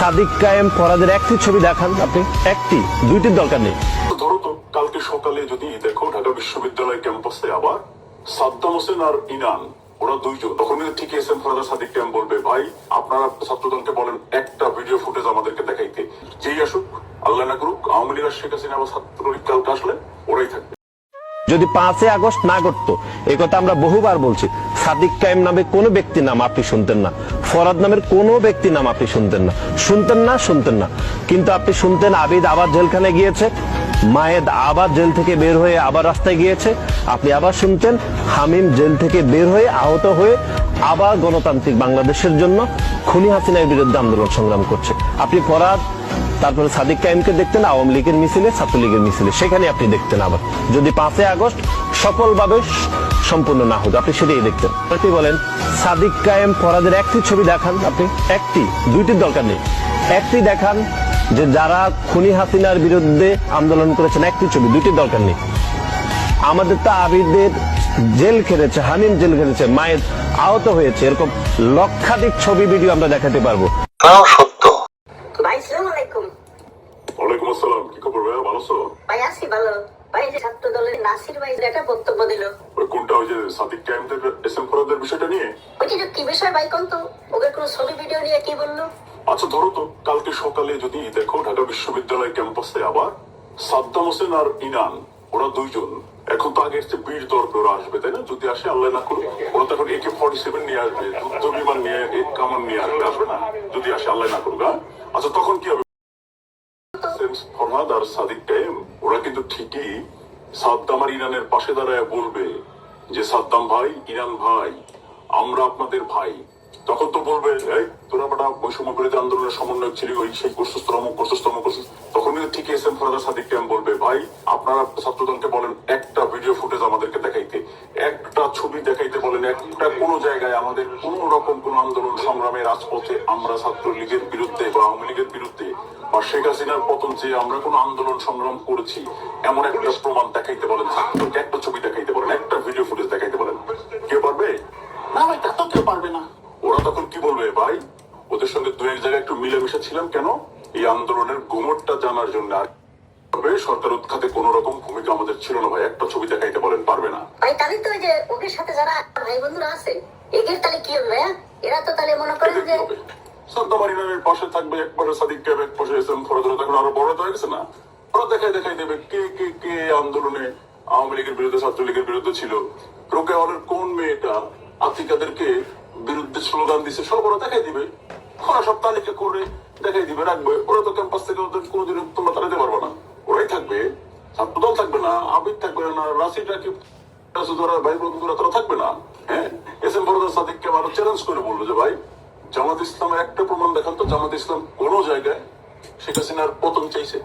সাদিক কায়েম ফরাদের একটি ছবি দেখান আপনি। একটি দুইটির দরকার নেই। ধরো তো কালকে সকালে যদি দেখো ঢাকা বিশ্ববিদ্যালয় ক্যাম্পাসে আবার সাদ্দাম হোসেন আর ইনান ওরা দুইজন। তখন ঠিক এস এম ফরাদা সাদিক ক্যাম্প বলবে ভাই আপনারা ছাত্রদলকে বলেন একটা ভিডিও ফুটেজ আমাদেরকে দেখাইতে। যেই আসুক আল্লাহ না করুক আওয়ামী লীগ আর শেখ হাসিনা আবার ছাত্রলীগ কালকে আসলে ওরাই থাকবে। যদি পাঁচই আগস্ট না করতো এই কথা আমরা বহুবার বলছি। সাদিক কায়েম নামে কোনো ব্যক্তি নাম আপনি শুনতেন না। ফরাদ নামের কোনো ব্যক্তি নাম আপনি শুনতেন না। শুনতেন না শুনতেন না। কিন্তু আপনি শুনতেন আবিদ আবার জেলখানে গিয়েছে, মায়েদ আবার জেল থেকে বের হয়ে আবার রাস্তায় গিয়েছে। আপনি আবার শুনতেন হামিম জেল থেকে বের হয়ে আহত হয়ে আবার গণতান্ত্রিক বাংলাদেশের জন্য খুনি হাসিনার বিরুদ্ধে আন্দোলন সংগ্রাম করছে। আপনি ফরাদ তারপরে সাদিক কাইমকে দেখতেন, আওয়ামী লীগের মিছিলে, ছাত্রলীগের মিছিলে। সেখানে আপনি দেখতেন আবার। যদি পাঁচই আগস্ট সফলভাবে সম্পূর্ণ না হতো, আপনি সেটাই দেখতেন। আপনি বলেন, সাদিক কায়েম ফরাদের একটি ছবি দেখান আপনি। একটি দুইটির দরকার নেই। একটি দেখান যে যারা খুনি হাসিনার বিরুদ্ধে আন্দোলন করেছেন, একটি ছবি দুইটির দরকার নেই। আমাদের তো আবিদের জেল খেলেছে হানিম জেল খেলেছে মায়ের আহত হয়েছে, এরকম লক্ষাধিক ছবি, ভিডিও আমরা দেখাতে পারব। ওয়ালাইকুম আসসালাম কি খবর ভাইয়া? ভালো আছো? ভাই আছি ভালো। ভাই যে ছাত্র দলের নাসির ভাই একটা বক্তব্য দিল। ওই কোনটা? ওই যে সাদিক ক্যাম্পদের এস এম ফরাদের বিষয়টা নিয়ে? ওই যে কি বিষয় ভাই কোন তো? ওকে কোনো ছবি ভিডিও নিয়ে কি বলল? আচ্ছা ধরো তো কালকে সকালে যদি দেখো ঢাকা বিশ্ববিদ্যালয় ক্যাম্পাসে আবার সাদ্দাম হোসেন আর ইনান ওরা দুইজন। এখন তো আগের যে বীর দর্পে ওরা আসবে তাই না? যদি আসে আল্লাহ না করুক ওরা তো এখন একে ফর্টি সেভেন নিয়ে আসবে যুদ্ধ বিমান নিয়ে কামান নিয়ে আসবে আসবে না? যদি আসে আল্লাহ না করুক হ্যাঁ? আচ্ছা তখন কি হবে? ফরহাদ আর সাদিক টাইম ওরা কিন্তু ঠিকই সাদ্দাম আর ইরানের পাশে দাঁড়ায় বলবে যে, সাদ্দাম ভাই, ইরান ভাই, আমরা আপনাদের ভাই। তখন তো বলবে, এই, তোরা বেটা বৈষম্য বিরোধী আন্দোলনের সমন্বয়ক ছিলি ওই, সেই করছিস তোরা অমুক করছিস তমুক তখন কিন্তু ঠিক এস এম ফরাদা সাদিক টাইম বলবে, ভাই, আপনারা ছাত্রদলকে বলেন একটা ভিডিও ফুটেজ আমাদেরকে দেখাইতে একটা ছবি দেখাইতে বলেন একটা কোনো জায়গায় আমাদের কোন রকম কোন আন্দোলন সংগ্রামের রাজপথে আমরা ছাত্রলীগের বিরুদ্ধে বা আওয়ামী লীগের বিরুদ্ধে বা শেখ হাসিনার পতন যে আমরা কোন আন্দোলন সংগ্রাম করেছি এমন একটা প্রমাণ দেখাইতে বলেন। ছাত্রকে একটা ছবি দেখাইতে বলেন একটা ভিডিও ফুটেজ দেখাইতে বলেন। কেউ পারবে? না ভাই তা তো কেউ পারবে না। ওরা তখন কি বলবে? ভাই ওদের সঙ্গে দু এক জায়গায় একটু মিলেমিশে ছিলাম কেন? এই আন্দোলনের গুমটটা জানার জন্য তবে সরকার উৎখাতে কোন রকম ভূমিকা আমাদের ছিল না ভাই। একটা ছবি দেখাইতে বলেন পারবে না। ভাই তাহলে তো যে ওদের সাথে যারা ভাই বন্ধুরা আছে এদের তাহলে কি হবে এরা তো তাহলে মনে করেন যে হবে? পাশে থাকবে এক পাশে সাদিক ক্যাব এক পাশে এস এম ফরদরা তখন আরও বড় হয়ে গেছে না? ওরা দেখাই দেখাই দেবে কে কে কে আন্দোলনে আওয়ামী লীগের বিরুদ্ধে ছাত্রলীগের বিরুদ্ধে ছিল। রোকে হলের কোন মেয়েটা আতিকাদেরকে বিরুদ্ধে স্লোগান দিছে সব ওরা দেখাই দিবে। ওরা সব তালিকা করে দেখাই দিবে রাখবে। ওরা তো ক্যাম্পাস থেকে ওদের কোনোদিন তোমরা তাড়াতে পারবে না। থাকবে ছাত্রদল থাকবে না আবিদ থাকবে না রাশিদ রাকিব ভাই বন্ধুরা তারা থাকবে না হ্যাঁ? এস এম বরদার সাদিককে আরও চ্যালেঞ্জ করে বলল যে ভাই জামাত ইসলামের একটা প্রমাণ দেখান তো জামাত ইসলাম কোন জায়গায় শেখ হাসিনার পতন চাইছে।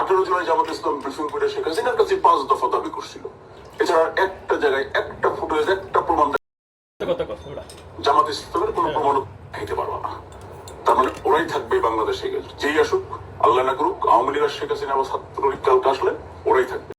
আঠারো জুলাই জামাত ইসলাম ব্রিফিং করে শেখ হাসিনার কাছে পাঁচ দফা দাবি করছিল। এছাড়া একটা জায়গায় একটা ফুটেজ একটা প্রমাণ জামাত ইসলামের কোন প্রমাণ পারবা না। তার মানে ওরাই থাকবে বাংলাদেশে গেলে। যেই আসুক আল্লাহ না করুক আওয়ামী লীগ শেখ হাসিনা আবার ছাত্রলীগ কালকে আসলে ওরাই থাকবে।